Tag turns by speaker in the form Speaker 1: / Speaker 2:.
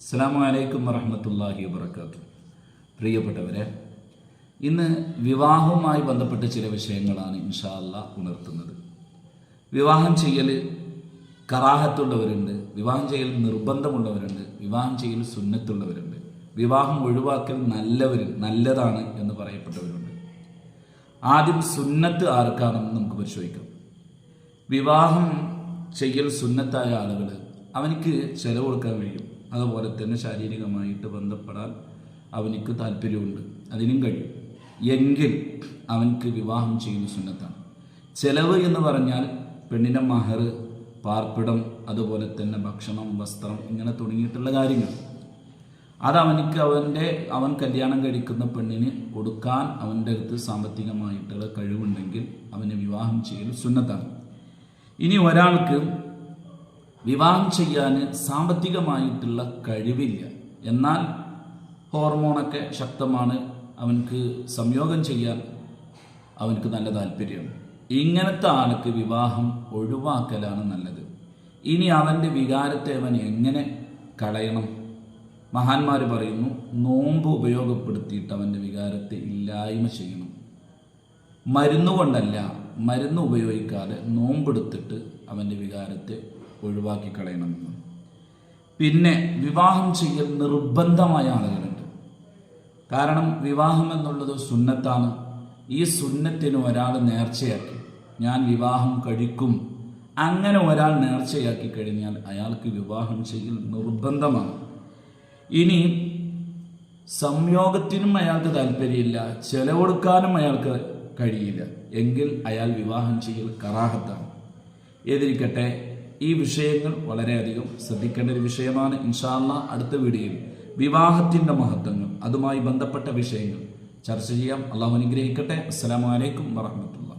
Speaker 1: അസ്സാം വലൈക്കും വറഹമത്തല്ലാഹി വാബർക്കാത്തു പ്രിയപ്പെട്ടവരെ ഇന്ന് വിവാഹവുമായി ബന്ധപ്പെട്ട ചില വിഷയങ്ങളാണ് ഇൻഷാ അല്ലാ ഉണർത്തുന്നത്. വിവാഹം ചെയ്യൽ കറാഹത്തുള്ളവരുണ്ട് വിവാഹം ചെയ്യൽ നിർബന്ധമുള്ളവരുണ്ട് വിവാഹം ചെയ്യൽ സുന്നത്തുള്ളവരുണ്ട് വിവാഹം ഒഴിവാക്കൽ നല്ലവർ നല്ലതാണ് എന്ന് പറയപ്പെട്ടവരുണ്ട്. ആദ്യം സുന്നത്ത് ആർക്കാണെന്ന് നമുക്ക് പരിശോധിക്കാം. വിവാഹം ചെയ്യൽ സുന്നത്തായ ആളുകൾ അവനിക്ക് ചെലവ് കൊടുക്കാൻ കഴിയും. അതുപോലെ തന്നെ ശാരീരികമായിട്ട് ബന്ധപ്പെടാൻ അവനിക്ക് താല്പര്യമുണ്ട്. അതിനും കഴിയും. എങ്കിൽ അവൻക്ക് വിവാഹം ചെയ്യുന്ന സുന്നത്താണ്. ചെലവ് എന്ന് പറഞ്ഞാൽ പെണ്ണിന്റെ മഹർ പാർപ്പിടം അതുപോലെ തന്നെ ഭക്ഷണം വസ്ത്രം ഇങ്ങനെ തുടങ്ങിയിട്ടുള്ള കാര്യങ്ങൾ. അത് അവനിക്ക് അവന്റെ അവൻ കല്യാണം കഴിക്കുന്ന പെണ്ണിന് കൊടുക്കാൻ അവന്റെ അടുത്ത് സാമ്പത്തികമായിട്ടുള്ള കഴിവുണ്ടെങ്കിൽ അവനെ വിവാഹം ചെയ്യൽ സുന്നത്താണ്. ഇനി ഒരാൾക്ക് വിവാഹം ചെയ്യാൻ സാമ്പത്തികമായിട്ടുള്ള കഴിവില്ല. എന്നാൽ ഹോർമോണൊക്കെ ശക്തമാണ്. അവനക്ക് സംയോഗം ചെയ്യാൻ അവനക്ക് നല്ല താല്പര്യമാണ് ഇങ്ങനത്തെ ആൾക്ക് വിവാഹം ഒഴിവാക്കലാണ് നല്ലത്. ഇനി അവന്റെ വികാരത്തെ അവൻ എങ്ങനെ കളയണം? മഹാന്മാർ പറയുന്നു നോമ്പ് ഉപയോഗപ്പെടുത്തിയിട്ട് അവന്റെ വികാരത്തെ ഇല്ലായ്മ ചെയ്യണം. മരുന്നുകൊണ്ടല്ല മരുന്ന് ഉപയോഗിക്കാതെ നോമ്പെടുത്തിട്ട് അവന്റെ വികാരത്തെ ഒഴിവാക്കി കളയണമെന്ന് പിന്നെ വിവാഹം ചെയ്യൽ നിർബന്ധമായ ആളുകളുണ്ട്. കാരണം വിവാഹം എന്നുള്ളത് സുന്നത്താണ്. ഈ സുന്നത്തിന് ഒരാൾ നേർച്ചയാക്കി ഞാൻ വിവാഹം കഴിക്കും. അങ്ങനെ ഒരാൾ നേർച്ചയാക്കി കഴിഞ്ഞാൽ അയാൾക്ക് വിവാഹം ചെയ്യൽ നിർബന്ധമാണ്. ഇനി സംയോഗത്തിനും അയാൾക്ക് താല്പര്യമില്ല ചെലവെടുക്കാനും അയാൾക്ക് കഴിയില്ല. എങ്കിൽ അയാൾ വിവാഹം ചെയ്യൽ കറാഹത്താണ്. ഏതിരിക്കട്ടെ ഈ വിഷയങ്ങൾ വളരെയധികം ശ്രദ്ധിക്കേണ്ട ഒരു വിഷയമാണ് ഇൻഷാല്ല അടുത്ത വീഡിയോയിൽ. വിവാഹത്തിന്റെ മഹത്വങ്ങൾ അതുമായി ബന്ധപ്പെട്ട വിഷയങ്ങൾ ചർച്ച ചെയ്യാം. അള്ളാഹു അനുഗ്രഹിക്കട്ടെ. അസ്സാം വലൈക്കും വറഹമത്തുള്ള